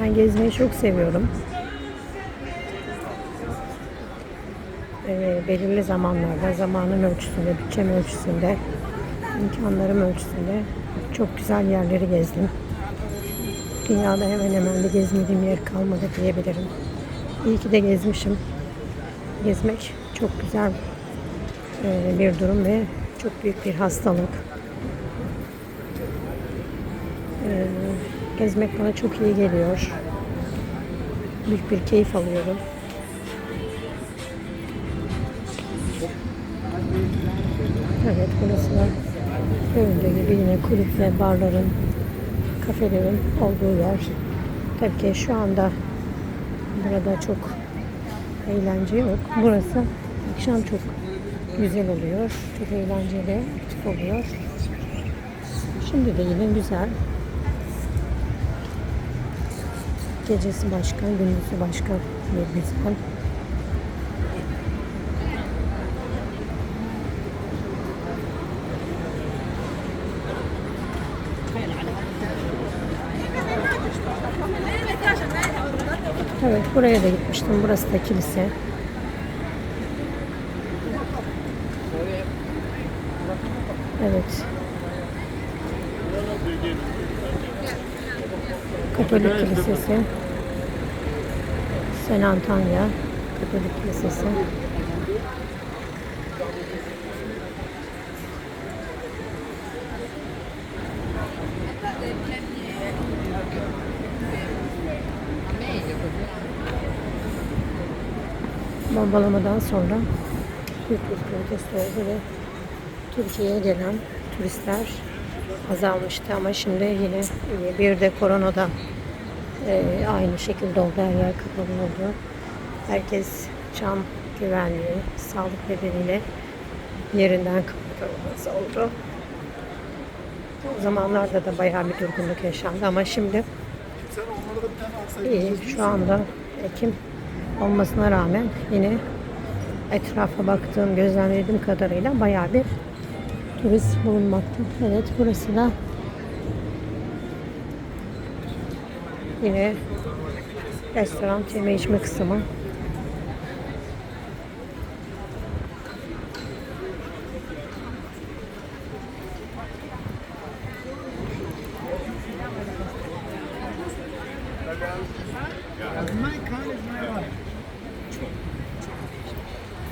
Ben gezmeyi çok seviyorum. Ee, belirli zamanlarda, zamanın ölçüsünde, bütçem ölçüsünde, imkanlarım ölçüsünde çok güzel yerleri gezdim. Dünyada hemen hemen de gezmediğim yer kalmadı diyebilirim. İyi ki de gezmişim. Gezmek çok güzel e, bir durum ve çok büyük bir hastalık. E, gezmek bana çok iyi geliyor. Büyük bir keyif alıyorum. Evet burası da göründüğü gibi yine kulüp ve barların, kafelerin olduğu yer. Tabii ki şu anda burada çok eğlence yok. Burası akşam çok güzel oluyor. Çok eğlenceli, aktif oluyor. Şimdi de yine güzel. Gecesi başka, gündüzü başka bir güzel. Evet buraya da gitmiştim. Burası da kilise. Evet. Katolik Kilisesi. Sen Antalya Katolik Kilisesi. Bombalamadan sonra büyük bir protesto oldu ve Türkiye'ye gelen turistler azalmıştı ama şimdi yine bir de koronada e, aynı şekilde oldu. Her yer kapalı oldu. Herkes cam güvenliği, sağlık nedeniyle yerinden kapatılması oldu. O zamanlarda da bayağı bir durgunluk yaşandı ama şimdi iyi. Şu anda Ekim olmasına rağmen yine etrafa baktığım, gözlemlediğim kadarıyla bayağı bir turist bulunmakta. Evet burası da yine restoran yeme içme kısmı.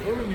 Oğlum